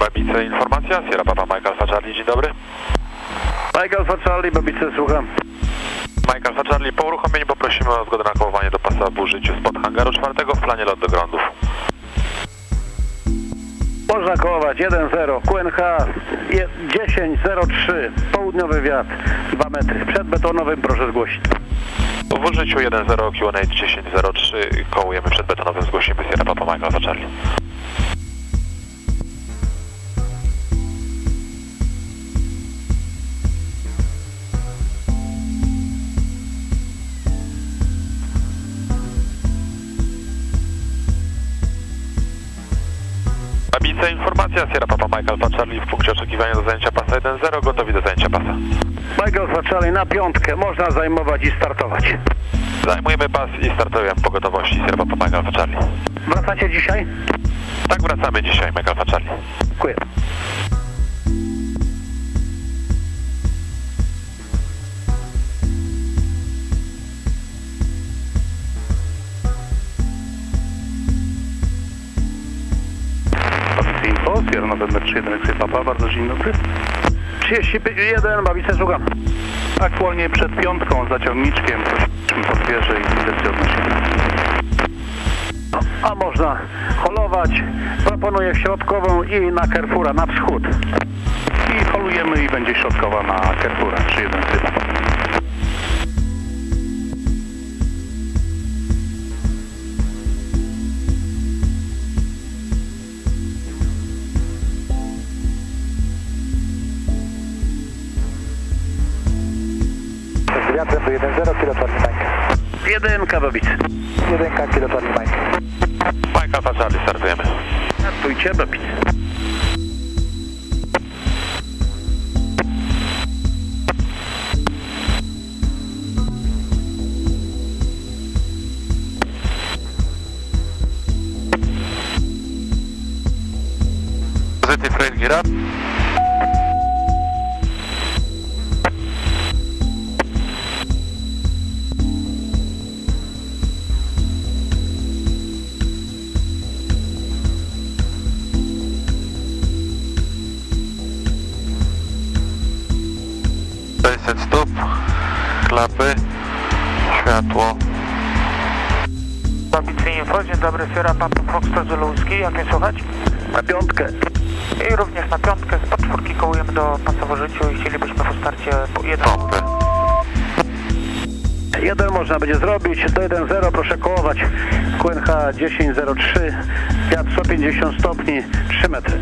Babice, informacja, Sierra Papa Mike Alpha Charlie, dzień dobry. Mike Alfa Charlie, Babice, słucham. Mike Alpha Charlie, po uruchomieniu poprosimy o zgodę na kołowanie do pasa w użyciu spod hangaru czwartego w planie lot do grądów. Można kołować 1-0, QNH je- 10-03, południowy wiatr, 2 metry. Przed betonowym proszę zgłosić. W użyciu 1.0 Q&A 10.03 kołujemy przed betonowym zgłosimy Sierra Papa Mike Alpha Charlie. Babice, informacja, Sierra Papa Mike Alpha Charlie w punkcie oczekiwania do zajęcia pasa 1.0, gotowi do zajęcia pasa. Mike Alfa Charlie na piątkę, można zajmować i startować. Zajmujemy pas i startujemy po gotowości Sierra Papa Mike Alpha Charlie. Wracacie dzisiaj? Tak wracamy dzisiaj, Mike Alpha Charlie. Dziękuję. Sierra November 31 X Papa, bardzo dzień dobry. 31, Babice, słucham. Aktualnie przed piątką za ciągniczkiem prosimy po zwierzę i kwestię odnosimy. A można holować. Proponuję środkową i na Carrefoura, na wschód. I holujemy i będzie środkowa na Carrefoura 31 X Papa. Wiatrem do 1-0, kilo Charlie Mike. Jedynka, Babice. 1 kilo Charlie Mike. Mike Alpha Charlie, startujemy. Startujcie, rate gear up. Klapy, światło. Babicy Info, dzień dobry, Sierra Papa Foxtrot Zuluński, jak mnie słychać? Na piątkę. I również na piątkę z czwórki kołujemy do pasa w życiu i chcielibyśmy po starcie po jeden. Pompy. Jeden można będzie zrobić, do 1-0 proszę kołować. QNH 1003, wiatr 150 stopni, 3 metry.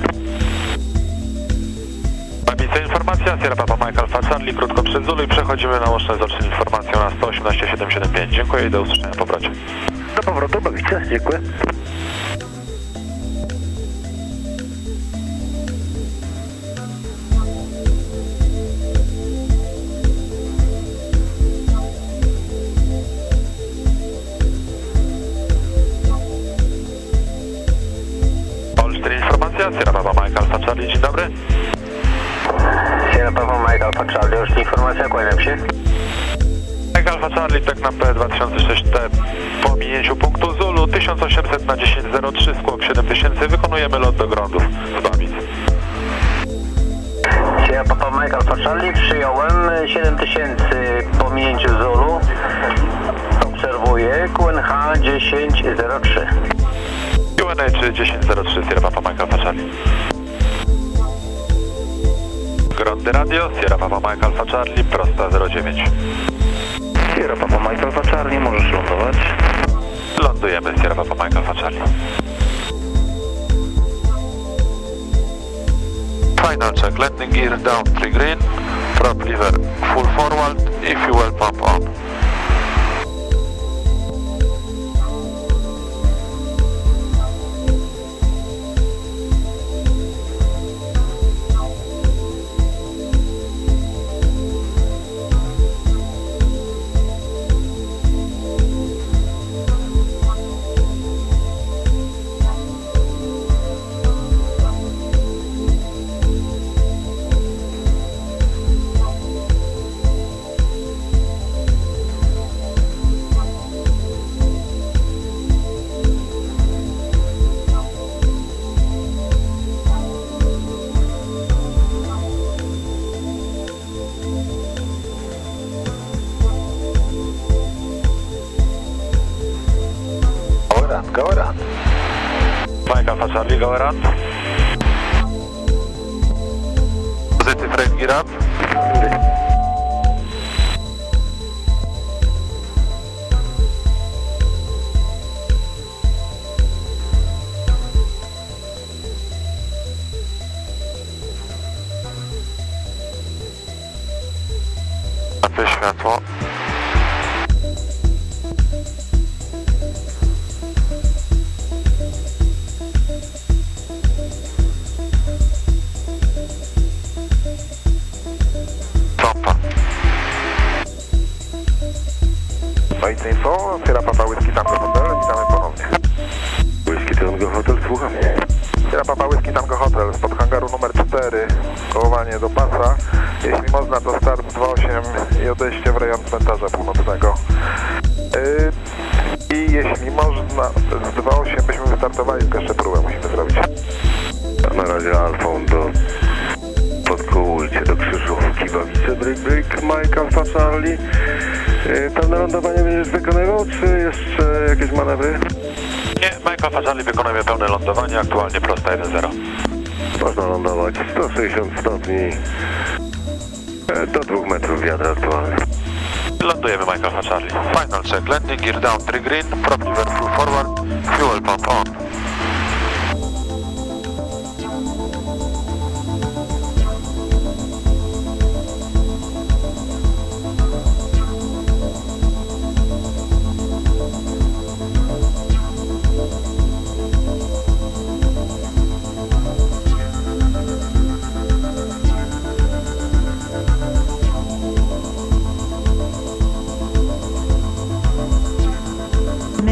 Babice, informacja, Sierra Papa Alpha Charlie, krótko przed Zulu i przechodzimy na łączność z informacją na 118775. Dziękuję i do usłyszenia po powrocie. Do powrotu, Babice, dziękuję. All 4 informacja, Sierra Papa Alpha Charlie, dzień dobry. Mike Alfa Charlie, już informacja, kłaniam się. Mike Alpha Charlie, tak na P2006T po minięciu punktu Zulu 1800 na 1003, skłok 7000, wykonujemy lot do grądów z Babic. Sierra Papa Mike Alfa Charlie, przyjąłem 7000 po minięciu Zulu. Obserwuję QNH 1003. Q&A czy 1003, Sierra Papa Mike Alpha Charlie. Grądy radio, Sierra Papa Mike Alpha Charlie, prosta 09. Sierra Papa Mike Alfa Charlie, możesz lądować. Lądujemy, Sierra Papa Mike Alpha Charlie. Final check, landing gear down 3 green, prop lever full forward i fuel pump on. Charlie, go around. Positive right gear up. Sierra Papa Whisky Tango Hotel, spod hangaru numer 4, kołowanie do pasa. Jeśli można, to start z 2.8 i odejście w rejon cmentarza północnego. Yy, I jeśli można, z 2.8 byśmy wystartowali, tylko jeszcze próbę musimy zrobić. Na razie Alfą do... Podkołujcie do krzyżówki, bawicie break break, Mike Alfa Charlie. Yy, Pełne lądowanie będziesz wykonywał, czy jeszcze jakieś manewry? Michael Farzali wykonuje pełne lądowanie, aktualnie prosta 1-0. Można lądować 160 stopni. E, Do 2 metrów wiatr aktualny. Lądujemy Michael Farzali. Final check, landing gear down 3 green, prop lever full forward, fuel pump on.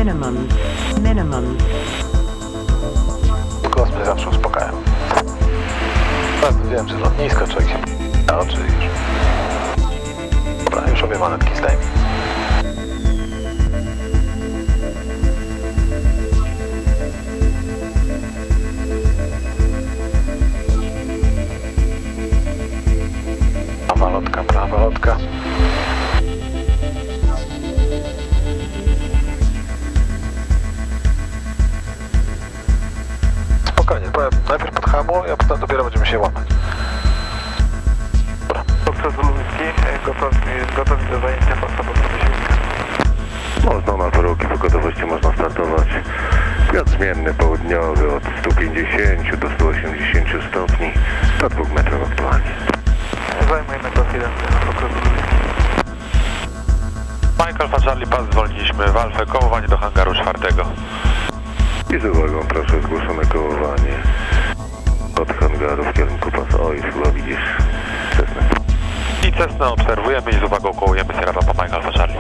Minimum, minimum. Głos mnie zawsze uspokaja. Bardzo wiem, że lotnisko człowiek się... A oczy już. Dobra, już obie manetki zdejmij. Prawa lotka, prawa lotka. Gotowości można startować. Wiatr zmienny południowy od 150 do 180 stopni do 2 metrów aktualnie. Zajmujemy klas 1 na pokroju Ludzki. Michael Farzali, pas zwolniliśmy w Alfę, kołowanie do hangaru czwartego. I z uwagą proszę zgłoszone kołowanie od hangaru w kierunku pasa. Oj, chyba widzisz Cessna. I Cessna obserwujemy i z uwagą kołujemy Sierra Papa Michael Farzali.